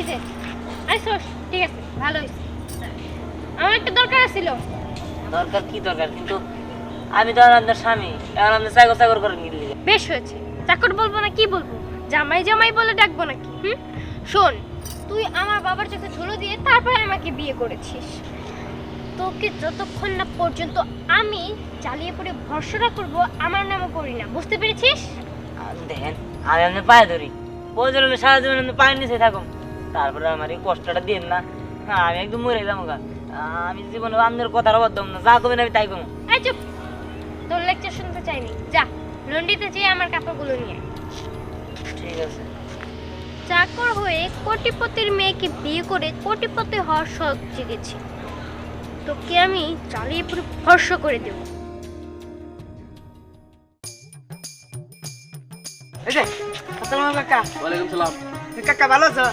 এই যে আইসোস ঠিক আছে ভালো হয়েছে। আমার একটা দরকার ছিল দরকার কি দরকার? কিন্তু আমি তো আর আপনার স্বামী এখন আপনি চাকর চাকর করে নিলি বেশ হয়েছে। চাকর বলব না কি বলব? জামাই জামাই বলে ডাকবো নাকি হুম? শোন তুই আমার বাবার চোখে ধুলো দিয়ে তারপরে আমাকে বিয়ে করেছিস। তোকে যতক্ষণ না পর্যন্ত আমি চালিয়ে পড়ে ভরসাটা করব আমার নামও করি না। বুঝতে পেরেছিস? দেখেন আমি আপনার পায়ে ধরি। হলে সারা জীবন পায়ের নিচে থাকুন। তারপরে আমার এই কষ্টটা দিন না। আমি একদম মরে যাব গা। আমি জীবনে আপনার কথার অবাধ্য না। যা করবেন আমি তাই করব এই চুপ। তোর লেকচার শুনতে চাইনি। যা লন্ডিতে যেয়ে আমার কাপড়গুলো নিয়ে ঠিক আছে। চাকর হয়ে কোটিপতির মেয়েকে বিয়ে করে কোটিপতি হওয়ার শখ জেগেছি। তোকে আমি চালিয়ে পুরো ভর্ষ করে দেব। এই যে আসসালামু কাকা। ওয়ালাইকুম সালাম। কাকা ভালো আছো?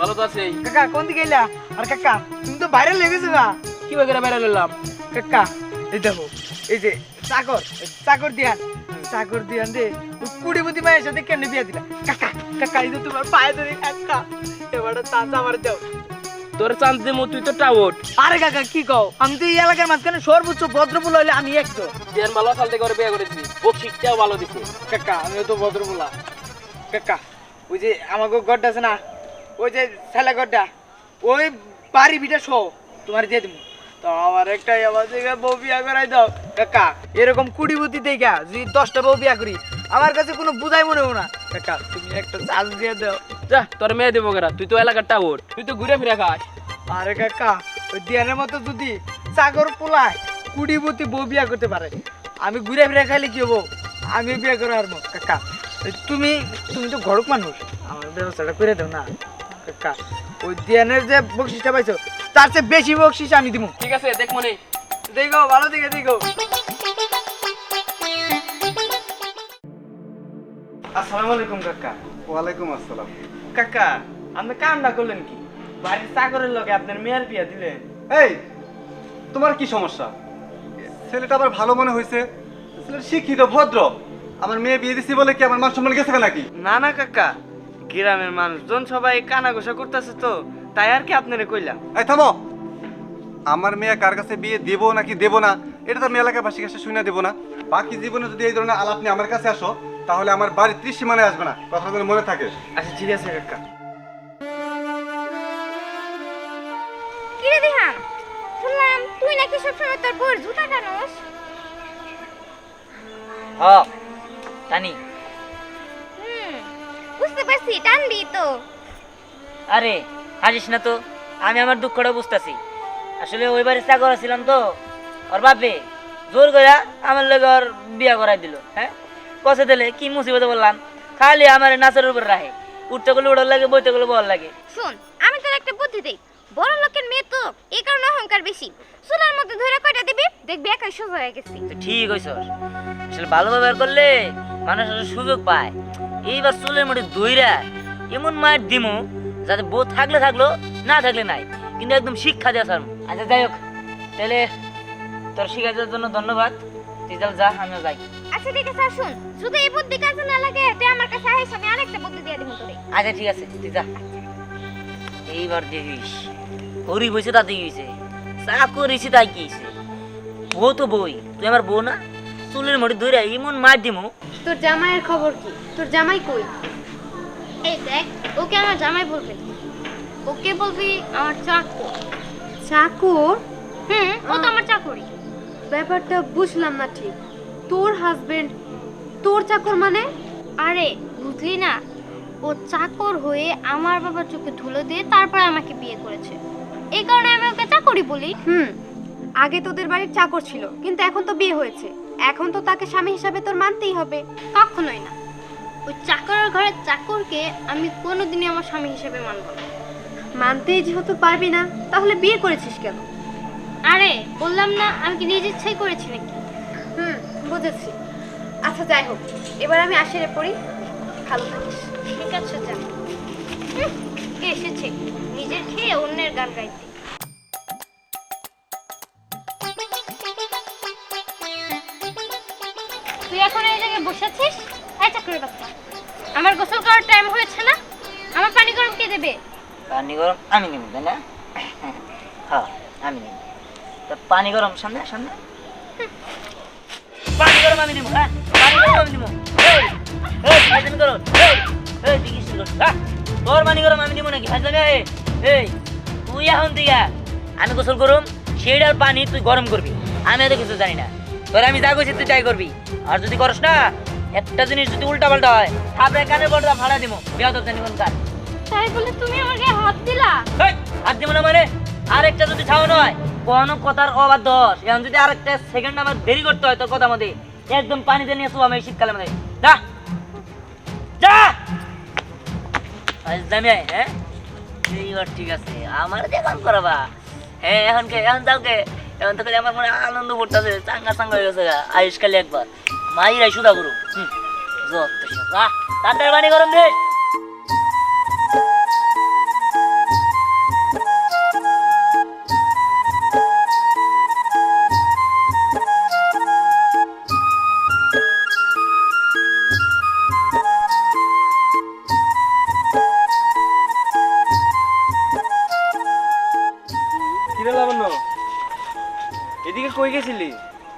ভালো তো আছি কাকা কোন দিকে এলা? আর কাকা তুমি তো বাইরে লেগেছো না কি বাগেরা বাইরে নিলাম কাকা এই দেখো এই যে চাকর চাকর দিয়ান চাকর দিয়ান রে কুড়িপতি মায়ের সাথে কেন বিয়া দিলা কাকা কাকা এই যে তোমার পায়ে ধরে কাকা এবারে চান্স আমার দাও। তোর চান্স দিমু তুই তো টাউট। আরে কাকা কি কও? আমি তো এই এলাকার মাঝখানে সর্বোচ্চ ভদ্রপুল হইলে আমি একটো জেন ভালো সাল থেকে বিয়ে করেছি বকশিসটাও ভালো দিছে। কাকা আমিও তো ভদ্রপুলা। কাকা ওই যে আমাকে গড্ডা আছে না ওই যে ছেলে ওই বাড়ি ভিটা শো তোমার দিয়ে দিব তো আমার একটাই আমার বউ বিয়া করাই দাও। কাকা এরকম দেখা যদি দশটা বউ বিয়া করি আমার কাছে কোনো বুঝাই মনে হয় না। কাকা তুমি একটা দিয়ে দাও। যা তোর মেয়ে দেবো তুই তো এলাকার টাউট তুই তো ঘুরে ফিরে খাস। আরে কাকা ওই দিয়ানের মতো যদি চাকর পোলায় কুড়িপতি বউ বিয়া করতে পারে আমি ঘুরে ফিরে খাইলে কি হব? আমি বিয়া করে আর কাকা। তুমি তুমি তো ঘরক মানুষ আমার ব্যবস্থাটা করে দাও না। কাকা ওই দিয়ানের যে বকশিসটা পাইছো তার চেয়ে বেশি বকশিস আমি দিব ঠিক আছে দেখ মনে। দেখো ভালো দিকে দেখো। আসসালামু আলাইকুম কাকা। ওয়ালাইকুম আসসালাম। কাকা আপনি কামটা করলেন কি? বাড়ির চাকরের লোকে আপনার মেয়ের বিয়া দিলেন। এই তোমার কি সমস্যা? ছেলেটা আবার ভালো মনে হয়েছে ছেলেটা শিক্ষিত ভদ্র। আমার মেয়ে বিয়ে দিছি বলে কি আমার মান সম্মান গেছে নাকি? না না কাকা। গ্রামের মানুষজন সবাই কানা ঘোষা করতেছে তো তাই আর কি আপনারে কইলাম? এই থামো! আমার মেয়ে কার কাছে বিয়ে দেবো নাকি দেবো না এটা তো আমি এলাকাবাসীর কাছে শুনে দেবো না। বাকি জীবনে যদি এই ধরনের আলাপ নিয়ে আমার কাছে আসো তাহলে আমার বাড়ির ত্রিসীমানায় আসবে না। কথা যেন মনে থাকে। আচ্ছা ঠিক আছে কাকা। কি দিহান শুনলাম তুই নাকি সবসময় তোর বউর জুতা টানোস? হ টানি। হুম বুঝতে পারছি টানবি তো। আরে হাসিস না তো আমি আমার দুঃখটা বুঝতেছি। আসলে ওই বাড়ি চাকর ছিলাম তো ওর বাপে জোর করে আমার লোক ওর বিয়া করাই দিল হ্যাঁ? কষে দিলে কি মুসিবতে বললাম? খালি আমার নাচের উপর রাখে উঠতে গেলে উড়ার লাগে বইতে গেলে বল লাগে। শোন আমি তোর একটা বুদ্ধি দেই বড় লোকের মেয়ে তো এই কারণে অহংকার বেশি। চুলার মধ্যে ধরে কয়টা দিবি দেখবি একাই সোজা হয়ে গেছি। তো ঠিক হয়েছ আসলে ভালো ব্যবহার করলে মানুষ সুযোগ পায়। এইবার চুলের মধ্যে দইরা এমন মায়ের দিমু যাতে বউ থাকলে থাকল না থাকলে নাই। কিন্তু একদম শিক্ষা দেওয়া স্যার আচ্ছা যাই হোক তাহলে তোর শিক্ষা দেওয়ার জন্য ধন্যবাদ। তুই তাহলে যা আমিও যাই। আচ্ছা ঠিক আছে শোন যদি এই বুদ্ধি কাজে না লাগে তুই আমার কাছে আমি আরেকটা বুদ্ধি দিয়ে দিব তোরে। আচ্ছা ঠিক আছে তুই যা। এইবার দেখিস হরি বইছে তাতে কি হয়েছে। চা করেছি তাই কি হয়েছে? বউ তো বই তুই আমার বউ না? চুলের মধ্যে দইরা এমন মার দিমু তোর জামাইয়ের খবর কি? তোর জামাই কই? এই দেখ ওকে আমার জামাই বলবে। ওকে বলবি আমার চাকর। চাকর? হুম ও তো আমার চাকরি ব্যাপারটা বুঝলাম না ঠিক। তোর হাজবেন্ড তোর চাকর মানে? আরে বুঝলি না? ও চাকর হয়ে আমার বাবার চোখে ধুলো দিয়ে তারপরে আমাকে বিয়ে করেছে। এই কারণে আমি ওকে চাকরি বলি। হুম। আগে তোদের বাড়ির চাকর ছিল কিন্তু এখন তো বিয়ে হয়েছে। এখন তো তাকে স্বামী হিসাবে তোর মানতেই হবে কখনোই না। ওই চাকরের ঘরের চাকরকে আমি কোনোদিনই আমার স্বামী হিসেবে মানব না। মানতেই যেহেতু পারবি না তাহলে বিয়ে করেছিস কেন? আরে বললাম না আমি কি নিজ ইচ্ছাই করেছি নাকি? হুম বুঝেছি। আচ্ছা যাই হোক এবার আমি আসে রে পড়ি। ভালো থাকিস। ঠিক আছে যা কে এসেছে। নিজের খেয়ে অন্যের গান গাইতে। বসে আছিস বাচ্চা। আমার গোসল করার টাইম হয়েছে না? আমার পানি গরম কে দেবে? পানি গরম আমি নিব না? হ্যাঁ আমি নিব। তা পানি গরম সামনে পানি গরম আমি নিব হ্যাঁ? পানি গরম আমি নিব। এই এই এই এই হ্যাঁ তোর পানি গরম আমি নিব নাকি? ফাইজলামি এই এই, তুই এখন দিকে আমি গোসল করুম, সেইটার পানি তুই গরম করবি। আমি এত কিছু জানি না। তোর আমি যা কইছি তুই তাই করবি। আর যদি করস না একটা জিনিস যদি উল্টা পাল্টা হয় থাপড়ে কানের বড়টা ভাড়া দিব বিয়া তো জানি কোন কাজ তাই বলে তুমি আমাকে হাত দিলা? হাত দিব না মানে? আরেকটা যদি ছাওয়ানো হয় কোনো কথার অবাধ্য হস। এখন যদি আরেকটা সেকেন্ড আমার দেরি করতে হয় তোর কথা মধ্যে একদম পানিতে নিয়ে আসব আমি এই শীতকালের মধ্যে। যা! যা! আজ আমি হ্যাঁ? এইবার ঠিক আছে আমার দেখান করাবা? হ্যাঁ এখন কে এখন যাও কে? এখন তো আমার মনে আনন্দ পড়তেছে চাঙ্গা চাঙ্গা হয়ে গেছে গা। আয়ুষ খালি একবার। মাইরাই সুদা করুক যত তাড়াতাড়ি বানি গরম দে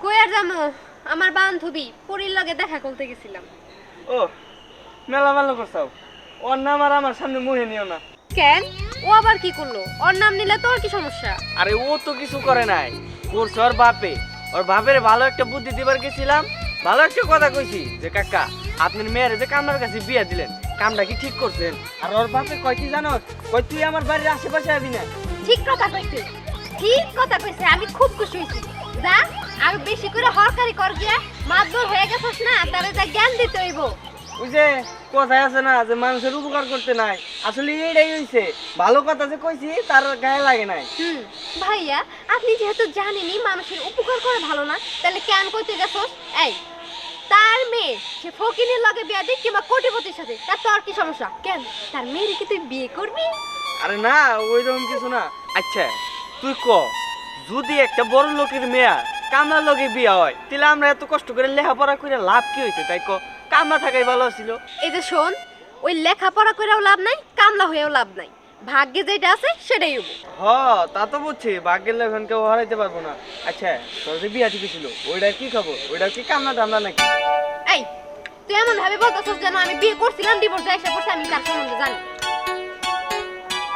কই আর জানো আমার বান্ধবী পরীর লগে দেখা করতে গেছিলাম। ও মেলা ভালো করছাও। ওর নাম আর আমার সামনে মুহে নিও না। কেন? ও আবার কি করল? ওর নাম নিলে তোর কি সমস্যা? আরে ও তো কিছু করে নাই। করছে ওর বাপে। ওর বাপের ভালো একটা বুদ্ধি দিবার গেছিলাম। ভালো একটা কথা কইছি যে কাকা আপনার মেয়ের যে কামনার কাছে বিয়ে দিলেন কামটা কি ঠিক করছেন? আর ওর বাপে কয় কি জানো? কই তুই আমার বাড়ির আশেপাশে আবি না। ঠিক কথা কইছে। ঠিক কথা কইছে আমি খুব খুশি হইছি যা আর বেশি করে হরকারি কর গিয়া মাতবর হয়ে গেছস না তারে যা জ্ঞান দিতে হইব। ওই যে কথায় আছে না যে মানুষের উপকার করতে নাই। আসলে এইটাই হইছে। ভালো কথা যে কইছি তার গায়ে লাগে নাই। হুম ভাইয়া আপনি যেহেতু জানেনই মানুষের উপকার করে ভালো না তাহলে কেন কইতে গেছস? এই তার মেয়ে সে ফকিনের লগে বিয়া দিক কিংবা কোটিপতির সাথে তার তোর কি সমস্যা? কেন? তার মেয়ের কি তুই বিয়ে করবি? আরে না ওইরকম কিছু না। আচ্ছা তুই ক যদি একটা বড় লোকের মেয়া কামলার লগে বিয়া হয়। তাহলে আমরা এত কষ্ট করে লেখাপড়া করে লাভ কি হয়েছে তাই ক? কামলা থাকাই ভালো ছিল। এই যে শোন ওই লেখাপড়া করেও লাভ নাই কামলা হয়েও লাভ নাই। ভাগ্যে যেটা আছে সেটাই হব হ তা তো বুঝছি ভাগ্যের লেখন কেউ হারাইতে পারব না। আচ্ছা তোর যে বিয়া ঠিক ছিল ওইটার কি খবর? ওইটার কি কামলা টামলা নাকি? এই তুই এমন ভাবে বলতেছস যেন আমি বিয়ে করছিলাম ডিভোর্স এসে পড়ছে আমি তার সম্বন্ধে জানি।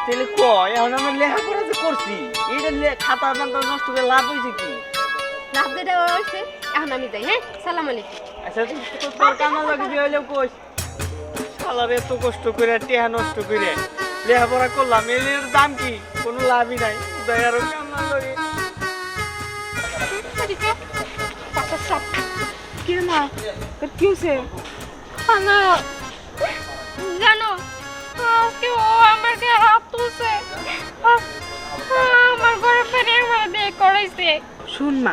তাহলে ক এখন আমরা লেখাপড়া যে করছি এইটা লে- খাতা নষ্ট করে লাভ হয়েছে কি? লাভ যেটা হয়েছে। এখন আমি যাই হ্যাঁ? সালাম আলাইকুম। আচ্ছা তুই তো তোর কামলা লাগে বিয়ে হইলেও কইস। শালার এত কষ্ট করে টেহা নষ্ট করে। লেখাপড়া করলাম এর দাম কি? কোনো লাভই নাই। দয়ারও কামলা লাগে। হ্যালো জানো আজকে ও আমার গায়ে হাত তুলছে। আমার ঘরে ফেরে আমার বিয়ে করাইছে। শুন না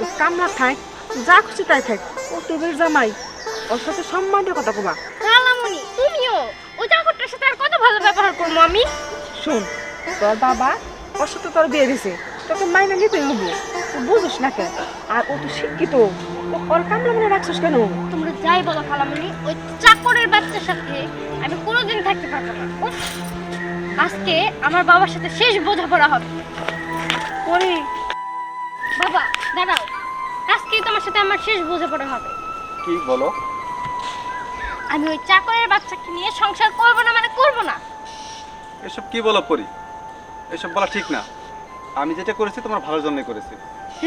ও কামলা থাক যা খুশি তাই থাক ও তোদের জামাই ওর সাথে সম্মানের কথা কবা। রালামণি তুমিও ওই চাকরটার সাথে আর কত ভালো ব্যবহার করব আমি? শুন তোর বাবা ওর সাথে তোর বিয়ে দিছে তোকে মাইনে নিতে হব তুই বুঝিস না কেন? আর ও তো শিক্ষিত ও ওর কামলা মনে রাখছিস কেন? তোমরা যাই বলো খালামণি ওই চাকরের বাচ্চার সাথে আমি কোনোদিন থাকতে পারব না আজকে আমার বাবার সাথে শেষ বোঝাপড়া হবে। পরে বাবা দাঁড়াও। আজকেই তোমার সাথে আমার শেষ বোঝাপড়া হবে। কি বলো? আমি ওই চাকরের বাচ্চাকে নিয়ে সংসার করব না মানে করব না। এসব কি বলো পরি? এসব বলা ঠিক না। আমি যেটা করেছি তোমার ভালোর জন্যই করেছি।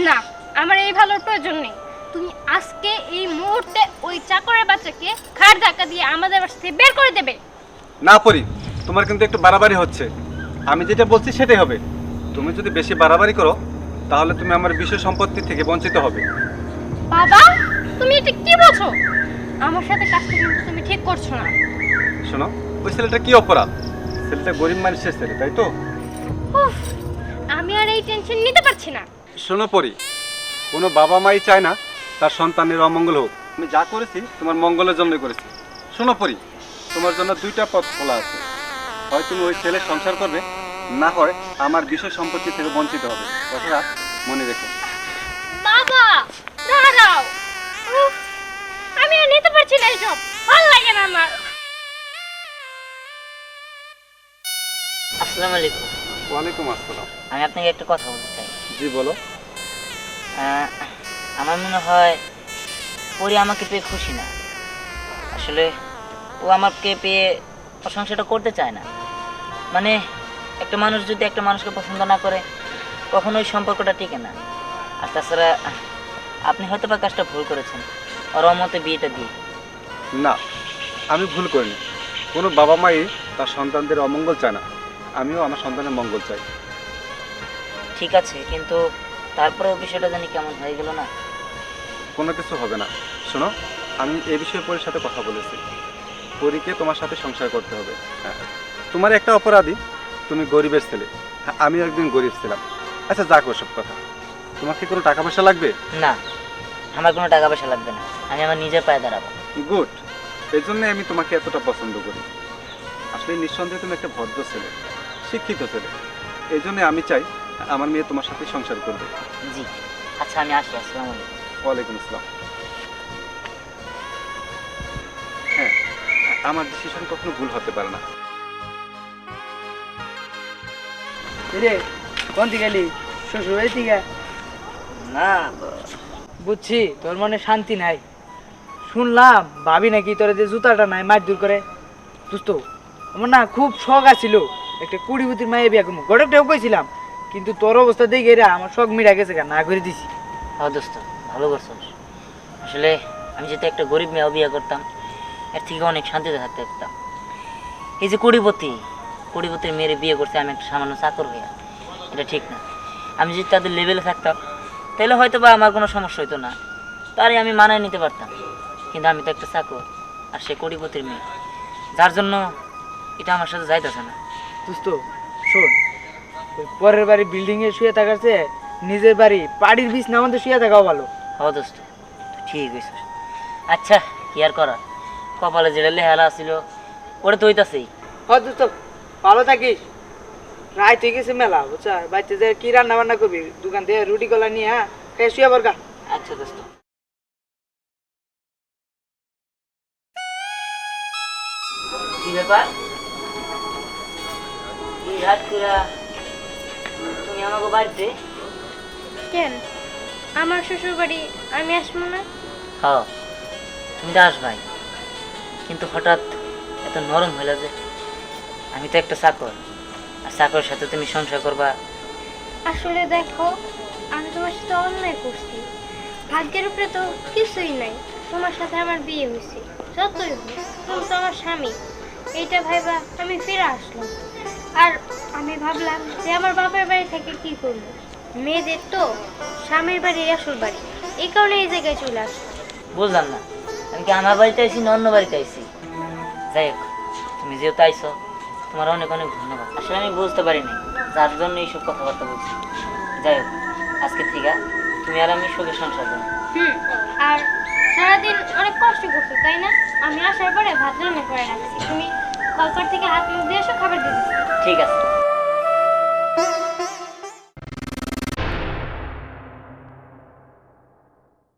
না আমার এই ভালোর প্রয়োজন নেই। তুমি আজকে এই মুহূর্তে ওই চাকরের বাচ্চাকে খাট ধাক্কা দিয়ে আমাদের বাসা থেকে বের করে দেবে। না পরি তোমার কিন্তু একটু বাড়াবাড়ি হচ্ছে। আমি যেটা বলছি সেটাই হবে। তুমি যদি বেশি বাড়াবাড়ি করো তাহলে তুমি আমার বিশেষ সম্পত্তি থেকে বঞ্চিত হবে। বাবা তুমি এটা কি বলছো? আমার সাথে কাজটা কিন্তু তুমি ঠিক করছ না। শোনো ওই ছেলেটা কি অপরাধ? ছেলেটা গরিব মানুষের ছেলে তাই তো? উফ, আমি আর এই টেনশন নিতে পারছি না। শোনো পরি কোনো বাবা মাই চায় না তার সন্তানের অমঙ্গল হোক। আমি যা করেছি তোমার মঙ্গলের জন্যই করেছি। শোনো পরি তোমার জন্য দুইটা পথ খোলা আছে। হয় তুমি ওই ছেলে সংসার করবে না হয় আমার বিষয় সম্পত্তি থেকে বঞ্চিত হবে। কথাটা মনে রেখো। বাবা দাঁড়াও। উফ, আমি আর নিতে পারছি না এসব ভালো লাগে না আমার। আসসালামু আলাইকুম। ওয়ালাইকুম আসসালাম। আমি আপনাকে একটা কথা বলতে চাই। জি বলো। আহ, আমার মনে হয় পরি আমাকে পেয়ে খুশি না। আসলে ও আমাকে পেয়ে প্রশংসাটা করতে চায় না। মানে একটা মানুষ যদি একটা মানুষকে পছন্দ না করে কখনো ওই সম্পর্কটা টিকে না। আর তাছাড়া আপনি হয়তো বা কাজটা ভুল করেছেন। ওর অমতে বিয়েটা দিয়ে। না আমি ভুল করিনি। কোনো বাবা মাই তার সন্তানদের অমঙ্গল চায় না। আমিও আমার সন্তানের মঙ্গল চাই। ঠিক আছে কিন্তু তারপরেও বিষয়টা জানি কেমন হয়ে গেল না। কোনো কিছু হবে না। শোনো আমি এ বিষয়ে পরির সাথে কথা বলেছি। পরীকে তোমার সাথে সংসার করতে হবে। হ্যাঁ। তোমার একটা অপরাধী তুমি গরিবের ছেলে। হ্যাঁ, আমিও একদিন গরিব ছিলাম। আচ্ছা যাক ওসব কথা। তোমার কি কোনো টাকা পয়সা লাগবে? না আমার কোনো টাকা পয়সা লাগবে না। আমি আমার নিজের পায়ে দাঁড়াবো। গুড। এই জন্যই আমি তোমাকে এতটা পছন্দ করি। আসলে নিঃসন্দেহে তুমি একটা ভদ্র ছেলে শিক্ষিত ছেলে। এই জন্য আমি চাই আমার মেয়ে তোমার সাথে সংসার করবে। জি। আচ্ছা আমি আসি আসসালামু আলাইকুম। ওয়ালাইকুম আসসালাম। হ্যাঁ আমার ডিসিশন কখনো ভুল হতে পারে না। রে কোন দিকে গেলি শ্বশুর বাড়ি থেকে না বুঝছি তোর মনে শান্তি নাই। শুনলাম ভাবি নাকি তোর যে জুতাটা নাই মাছ দূর করে। দুস্ত আমার না খুব শখ আছিল। একটা কুড়িবুতির মায়ে বিয়া করব গড়কটাও কইছিলাম কিন্তু তোর অবস্থা দেখে এরা আমার শখ মিটা গেছে না করে দিছি। হ্যাঁ দোস্ত ভালো করছ আসলে আমি যদি একটা গরিব মেয়ে বিয়ে করতাম এর থেকে অনেক শান্তিতে থাকতে পারতাম। এই যে কুড়িপতি কুড়িপতির মেয়ের বিয়ে করছে আমি একটা সামান্য চাকর হইয়া। এটা ঠিক না। আমি যদি তাদের লেভেলে থাকতাম তাহলে হয়তো বা আমার কোনো সমস্যা হতো না। তারই আমি মানায় নিতে পারতাম। কিন্তু আমি তো একটা চাকর আর সে কুড়িপতির মেয়ে। যার জন্য এটা আমার সাথে যাইতেছে না। দোস্ত শোন পরের বাড়ি বিল্ডিং এ শুয়ে থাকার চেয়ে নিজের বাড়ি পাড়ির বিছ না আমাদের শুয়ে থাকাও ভালো। হ্যাঁ দোস্ত ঠিক হয়েছিস আচ্ছা কি আর করার? কপালে যেটা লেহালা ছিল ওটা তো হইতাছেই। হ দোস্ত ভালো থাকিস। রায় তুই গেছে মেলা বুঝছা? বাড়িতে যে কি রান্না বান্না করবি? দোকান থেকে রুটি কলা নিয়ে হ্যাঁ? খেয়ে শুয়ে পড়গা আচ্ছা দোস্ত। কি ব্যাপার? এই রাত করে? তুমি আমাকে বাড়িতে? কেন? আমার শ্বশুর বাড়ি আমি আসব না? হ্যাঁ তুমি তো আসবাই। কিন্তু হঠাৎ এত নরম হইলা যে। আমি তো একটা চাকর। আর চাকরের সাথে তুমি সংসার করবা। আসলে দেখো আমি তোমার সাথে অন্যায় করছি। ভাগ্যের উপরে তো কিছুই নাই। তোমার সাথে আমার বিয়ে হয়েছে। যতই হোক তুমি তো আমার স্বামী। এইটা ভাইবা আমি ফিরে আসলাম। আর আমি ভাবলাম যে আমার বাপের বাড়ি থেকে কি করব? মেয়েদের তো স্বামীর বাড়ি আসল বাড়ি। এই কারণে এই জায়গায় চলে আসলাম। বুঝলাম না। আমি কি আমার বাড়িতে আইছি না অন্য বাড়িতে আইছি? যাই হোক তুমি যেহেতু আইছো তোমার অনেক অনেক ধন্যবাদ। আসলে আমি বুঝতে পারিনি যার জন্য এইসব কথাবার্তা বলছি। যাই হোক আজকে থেকে তুমি আর আমি সুখে সংসার করব। হুম আর সারাদিন অনেক কষ্ট করছ তাই না? আমি আসার পরে ভাত রান্না করে রাখছি। তুমি কলকার থেকে হাত মুখ দিয়ে এসো খাবার দিচ্ছি। ঠিক আছে।